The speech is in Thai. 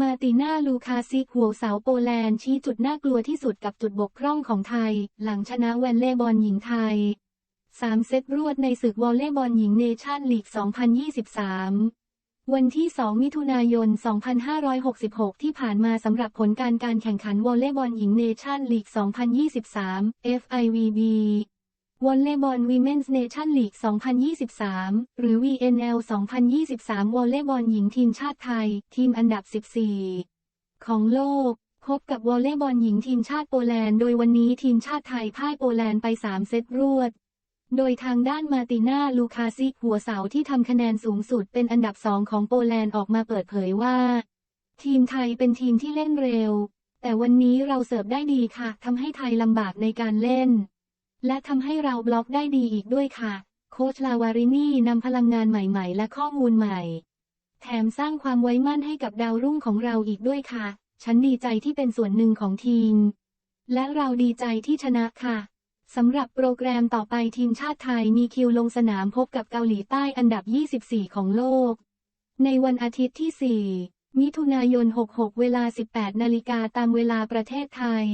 มาติน่าลูคาซิกหัวเสาโปแลนด์ชี้จุดน่ากลัวที่สุดกับจุดบกพร่องของไทย หลังชนะแวนเล่บอลหญิงไทย 3 เซตรวดในศึกวอลเลย์บอลหญิงเนชั่นลีก 2023 วันที่ 2 มิถุนายน 2566 ที่ผ่านมาสำหรับผลการการแข่งขันวอลเลย์บอลหญิงเนชั่นลีก 2023 FIVB วอลเลย์บอลวีเมนส์เนชั่นลีก 2023 หรือ VNL 2023 วอลเลย์บอลหญิงทีมชาติไทย ทีมอันดับ 14 ของโลก พบกับวอลเลย์บอลหญิงทีมชาติโปแลนด์ โดยวันนี้ทีมชาติไทยพ่ายโปแลนด์ไป 3 เซตรวด โดยทางด้านมาติน่า ลูคาซิก หัวเสาที่ทำคะแนนสูงสุดเป็นอันดับสองของโปแลนด์ออกมาเปิดเผยว่า ทีมไทยเป็นทีมที่เล่นเร็ว แต่วันนี้เราเสิร์ฟได้ดีค่ะทำให้ไทยลำบากในการเล่น และทำให้เราบล็อกได้ดีอีกด้วยค่ะ โค้ชลาวารินีนำพลังงานใหม่ๆ และข้อมูลใหม่ แถมสร้างความไว้มั่นให้กับดาวรุ่งของเราอีกด้วยค่ะ ฉันดีใจที่เป็นส่วนหนึ่งของทีม และเราดีใจที่ชนะค่ะสำหรับโปรแกรมต่อไปทีมชาติไทยมีคิวลงสนามพบกับเกาหลีใต้อันดับ 24 ของโลก ในวันอาทิตย์ที่ 4 มิถุนายน 66 เวลา 18 นาฬิกาตามเวลาประเทศไทย